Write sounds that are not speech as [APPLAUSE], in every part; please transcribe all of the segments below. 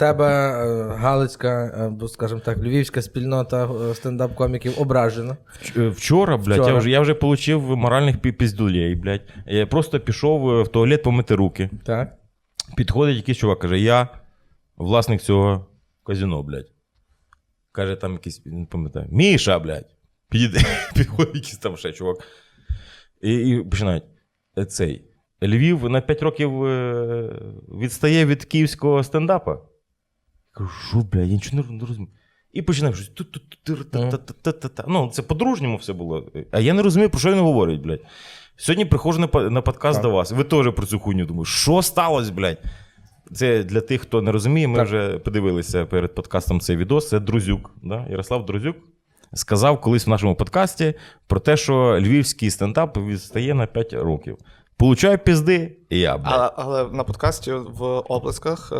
тебе е, галицька, або, скажімо так, львівська спільнота е, стендап-коміків ображена. Е, Вчора, блядь, Вчора. Я, вже, я вже отримав моральних пі- піздулей, блядь. Я просто пішов е, в туалет помити руки. Так? Підходить якийсь чувак, каже: я власник цього казино, блядь. Каже, там якийсь, не пам'ятаю, Міша, блядь. Підійде, [LAUGHS] підходить якийсь там ще чувак. І, і починають. «Е, Цей. Львів на 5 років е, відстає від київського стендапа. Я кажу, що, блядь, я нічого не, розумію. І починає щось. Ну, це по-дружньому все було. А я не розумію, про що він говорить, блядь. Сьогодні приходжу на, на подкаст до вас. Ви теж про цю хуйню думаєте, що сталося, блядь? Це для тих, хто не розуміє, ми вже подивилися перед подкастом цей відос. Це Друзюк, да? Ярослав Друзюк сказав колись в нашому подкасті про те, що львівський стендап відстає на 5 років. Получаю пізди, і я, блядь. Але, але на подкасті в облисках е,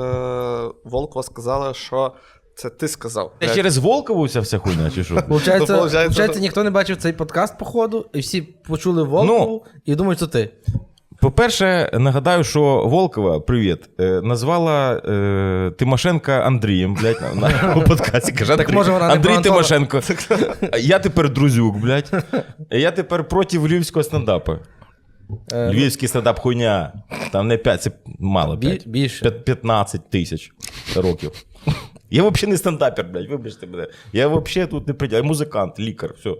Волкова сказала, що це ти сказав. Це через Волкову ця вся хуйня, чи що? [LAUGHS] Получається, Ну, получається, получається, що- ніхто не бачив цей подкаст, походу, і всі почули Волкову і думають, що ти. По-перше, нагадаю, що Волкова, привіт, е, назвала е, Тимошенка Андрієм, блядь, на, на [LAUGHS] його подкасті. Каже, Андрій, може, вона не Андрій про Антона? Тимошенко. [LAUGHS] Я тепер друзюк, блядь. Я тепер проти львівського стендапу. Е, Львівський стендап хуйня. Там не 5, це мало. 5. більше. 15 тисяч років. Я взагалі не стендапер, блядь, вибачте мене. Я взагалі тут не прийняв. Я музикант, лікар, все.